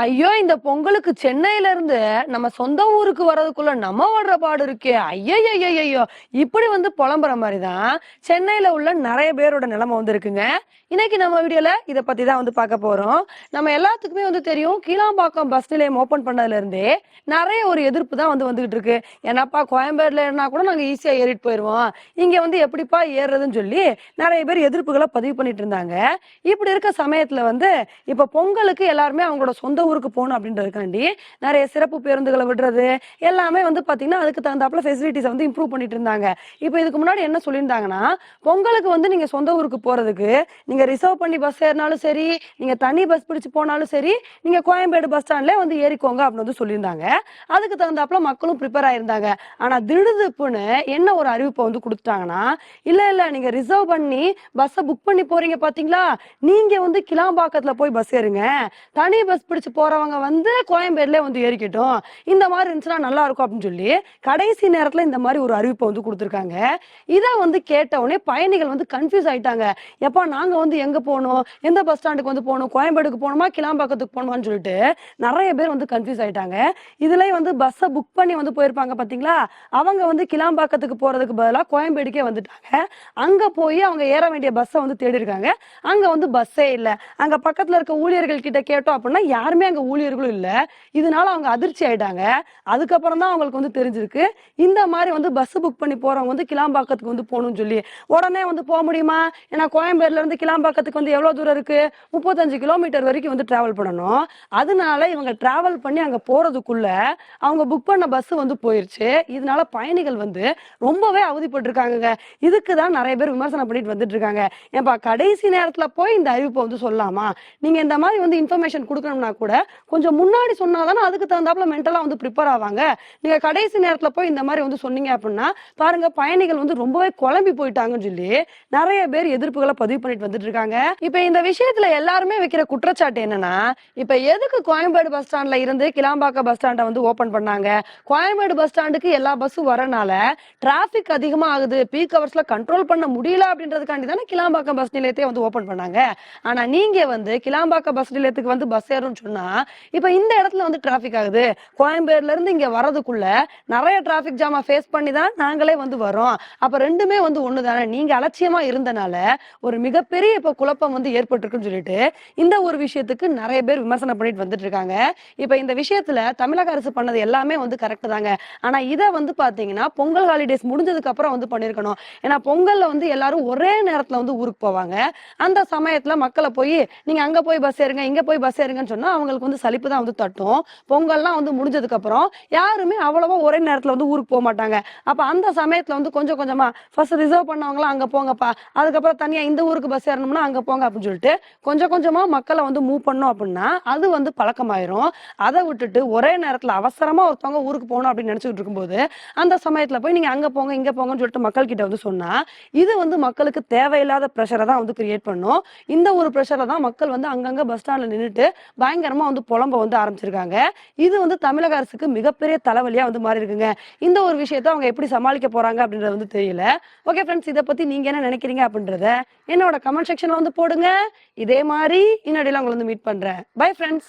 ஐயோ இந்த பொங்கலுக்கு சென்னையில இருந்து நம்ம சொந்த ஊருக்கு வர்றதுக்குள்ள நம்ம வர்ற பாடு இருக்கே. ஐயோ இப்படி வந்து புலம்புற மாதிரி தான் சென்னையில உள்ள நிறைய பேரோட நிலைமை வந்து இருக்குங்க. இன்னைக்கு நம்ம வீடியோல இதை பத்தி தான் வந்து பார்க்க போறோம். நம்ம எல்லாத்துக்குமே வந்து தெரியும் கீழாம்பாக்கம் பஸ் நிலையம் ஓபன் பண்ணதுல இருந்தே நிறைய ஒரு எதிர்ப்பு தான் வந்து வந்துகிட்டு இருக்கு. ஏன்னாப்பா கோயம்பேடுல ஏறினா கூட நாங்க ஈஸியா ஏறிட்டு போயிருவோம். இங்க வந்து எப்படிப்பா ஏறுறதுன்னு சொல்லி நிறைய பேர் எதிர்ப்புகளை பதிவு பண்ணிட்டு இருந்தாங்க. இப்படி இருக்க சமயத்துல வந்து இப்ப பொங்கலுக்கு எல்லாருமே அவங்களோட சொந்த ஊருக்கு போகணும் அப்படின்றதுக்காண்டி நிறைய சிறப்பு பேருந்துகளை விடுறது எல்லாமே வந்து பார்த்தீங்கன்னா அதுக்கு தகுந்தாப்புல ஃபெசிலிட்டிஸை வந்து இம்ப்ரூவ் பண்ணிட்டு இருந்தாங்க. இப்போ இதுக்கு முன்னாடி என்ன சொல்லியிருந்தாங்கன்னா பொங்கலுக்கு வந்து நீங்கள் சொந்த ஊருக்கு போகிறதுக்கு நீங்கள் ரிசர்வ் பண்ணி பஸ் ஏறினாலும் சரி நீங்கள் தனி பஸ் பிடிச்சு போனாலும் சரி நீங்கள் கோயம்பேடு பஸ் ஸ்டாண்ட்லேயே வந்து ஏறிக்கோங்க அப்படின்னு வந்து சொல்லியிருந்தாங்க. அதுக்கு தகுந்தாப்புல மக்களும் ப்ரிப்பேர் ஆயிருந்தாங்க. ஆனா திடுதுப்புன்னு என்ன ஒரு அறிவிப்பை வந்து கொடுத்துட்டாங்கன்னா இல்ல இல்ல நீங்க ரிசர்வ் பண்ணி பஸ்ஸை புக் பண்ணி போறீங்க பாத்தீங்களா? நீங்க வந்து கிளாம்பாக்கத்துல போய் பஸ் ஏறுங்க. தனி பஸ் பிடிச்சு போறவங்க வந்து கோயம்பேடுல வந்து ஏறிக்கட்டும். இந்த மாதிரி இருந்துச்சுன்னா நல்லா இருக்கும் அப்படின்னு சொல்லி கடைசி நேரத்துல இந்த மாதிரி ஒரு அறிவிப்பை வந்து கொடுத்துருக்காங்க. இதை வந்து கேட்ட உடனே பயணிகள் வந்து கன்ஃபியூஸ் ஆயிட்டாங்க. எப்பா நாங்க வந்து எங்க போகணும்? எந்த பஸ் ஸ்டாண்டுக்கு வந்து போகணும்? கோயம்பேடுக்கு போகணுமா? கிளாம்பாக்கத்துக்கு போகணுமான்னு சொல்லிட்டு நிறைய பேர் வந்து கன்ஃபியூஸ் ஆயிட்டாங்க. இதுலயே வந்து பஸ்ஸை புக் பண்ணி வந்து போயிருப்பாங்க பாத்தீங்களா? அவங்க வந்து கிளாம்பாக்கத்துக்கு போறதுக்கு பதிலாக கோயம்பேடுக்கே வந்துட்டாங்க. அங்க போய் அவங்க ஏற வேண்டிய பஸ்ஸை வந்து தேடி இருக்காங்க அங்க வந்து பஸ்ஸே இல்லை. அங்க பக்கத்துல இருக்க ஊழியர்கள் கிட்ட கேட்டோம் அப்படின்னா யாருமே அங்க ஊழியர்களும் இல்ல. இதனால அவங்க அதிர்ச்சி ஆயிட்டாங்க. அதுக்கப்புறம் தான் அவங்களுக்கு வந்து தெரிஞ்சிருக்கு. இந்த மாதிரி வந்து பஸ் புக் பண்ணி போறவங்க வந்து கிளாம்பாக்கத்துக்கு வந்து போகணும்னு சொல்லி. உடனே வந்து போக முடியுமா? ஏன்னா கோயம்பேடுல இருந்து கிளாம்பாக்கத்துக்கு வந்து எவ்வளவு தூரம் இருக்கு? முப்பத்தஞ்சு கிலோமீட்டர் வரைக்கும் வந்து டிராவல் பண்ணணும். அதனால இவங்க டிராவல் பண்ணி அங்க போறதுக்குள்ள அவங்க புக் பண்ண பஸ் வந்து போயிருச்சு. இதனால பயணிகள் வந்து ரொம்பவே அவதிப்பட்டிருக்காங்க இதுக்கு தான் நிறைய பேர் விமர்சனம் பண்ணிட்டு வந்துட்டு இருக்காங்க ஏன்பா கடைசி நேரத்துல போய் இந்த அறிவிப்பை வந்து சொல்லலாமா? நீங்க இந்த மாதிரி வந்து இன்ஃபர்மேஷன் கொடுக்கணும்னா கூட கொஞ்சம் முன்னாடி சொன்னாதானே அதுக்கு தகுந்தாப்புல மென்டலா வந்து ப்ரிப்பேர் ஆவாங்க. நீங்க கடைசி நேரத்துல போய் இந்த மாதிரி வந்து சொன்னீங்க அப்படின்னா பாருங்க பயணிகள் வந்து ரொம்பவே குழம்பி போயிட்டாங்கன்னு சொல்லி நிறைய பேர் எதிர்ப்புகளை பதிவு பண்ணிட்டு வந்துட்டு இருக்காங்க இப்ப இந்த விஷயத்துல எல்லாருமே வைக்கிற குற்றச்சாட்டு என்னன்னா இப்ப எதுக்கு கோயம்பேடு பஸ் ஸ்டாண்ட்ல இருந்து கிளாம்பாக்கம் பஸ் ஸ்டாண்டை வந்து ஓபன் பண்ணாங்க? கோயம்பேடு பஸ் ஸ்டாண்டுக்கு எல்லா பஸ்ஸும் வரனால டிராபிக் அதிகமா ஆகுது பீக் ஹவர்ஸ்ல கண்ட்ரோல் பண்ண முடியல அப்படின்றதுக்காண்டி தானே கிளாம்பாக்கம் பஸ் நிலையத்தை வந்து ஓபன் பண்ணாங்க. ஆனா நீங்க வந்து கிளாம்பாக்கம் பஸ் நிலையத்துக்கு வந்து பஸ் ஏறும்னு சொன்னா இப்ப இந்த இடத்துல வந்து டிராபிக் ஆகுது. கோயம்பேடுல இருந்து இங்க வர்றதுக்குள்ள நிறைய டிராபிக் ஜாமா ஃபேஸ் பண்ணி தான் நாங்களே வந்து வரோம் அப்ப ரெண்டுமே வந்து ஒண்ணு தானே நீங்க அலட்சியமா இருந்தனால ஒரு மிகப்பெரிய இப்ப குழப்பம் வந்து ஏற்பட்டிருக்குன்னு சொல்லிட்டு இந்த ஒரு விஷயத்துக்கு நிறைய பேர் விமர்சனம் பண்ணிட்டு வந்துட்டு இருக்காங்க இப்ப இந்த விஷயத்துல தமிழக அரசு பண்ணது எல்லாமே வந்து கரெக்ட் தாங்க. ஆனா இதை வந்து பாத்தீங்கன்னா பொங்கல் ஹாலிடேஸ் முடிஞ்சதுக்கு அப்புறம் வந்து பண்ணிருக்கணும். ஏன்னா பொங்கல்ல வந்து எல்லாரும் ஒரே நேரத்துல வந்து ஊருக்கு போவாங்க. அந்த சமயத்துல மக்களை போய் நீங்க அங்க போய் பஸ் ஏறுங்க இங்க போய் பஸ் ஏறுங்கன்னு சொன்னா அவங்க அவங்களுக்கு வந்து சலிப்பு தான் வந்து தட்டும். பொங்கல்லாம் வந்து முடிஞ்சதுக்கு அப்புறம் யாருமே அவ்வளவா ஒரே நேரத்துல வந்து ஊருக்கு போக மாட்டாங்க. அப்ப அந்த சமயத்துல வந்து கொஞ்சம் கொஞ்சமா ஃபர்ஸ்ட் ரிசர்வ் பண்ணவங்களாம் அங்க போங்கப்பா. அதுக்கப்புறம் தனியா இந்த ஊருக்கு பஸ் ஏறணும்னா அங்க போங்க அப்படின்னு சொல்லிட்டு கொஞ்சம் கொஞ்சமா மக்களை வந்து மூவ் பண்ணோம் அப்படின்னா அது வந்து பழக்கமாயிரும். அதை விட்டுட்டு ஒரே நேரத்துல அவசரமா ஒருத்தவங்க ஊருக்கு போகணும் அப்படின்னு நினைச்சுட்டு இருக்கும்போது அந்த சமயத்துல போய் நீங்க அங்க போங்க இங்க போங்கன்னு சொல்லிட்டு மக்கள் கிட்ட வந்து சொன்னா இது வந்து மக்களுக்கு தேவையில்லாத ப்ரெஷரை தான் வந்து கிரியேட் பண்ணும். இந்த ஒரு ப்ரெஷரை தான் மக்கள் வந்து அங்கங்க பஸ் ஸ்டாண்ட்ல நின்றுட்டு பயங்கரமா வந்து புலம்ப வந்து ஆரம்பிச்சிருக்காங்க. இது வந்து தமிழக அரசுக்கு மிகப்பெரிய தலைவலியா வந்து மாறி இருக்குங்க. இந்த ஒரு விஷயத்தை அவங்க எப்படி சமாளிக்க போறாங்க அப்படின்றது வந்து தெரியல. ஓகே ஃப்ரெண்ட்ஸ் இதை பத்தி நீங்க என்ன நினைக்கிறீங்க அப்படின்றத என்னோட கமெண்ட் செக்ஷன்ல வந்து போடுங்க. இதே மாதிரி இன்னொடியில உங்களை வந்து மீட் பண்றேன். Bye friends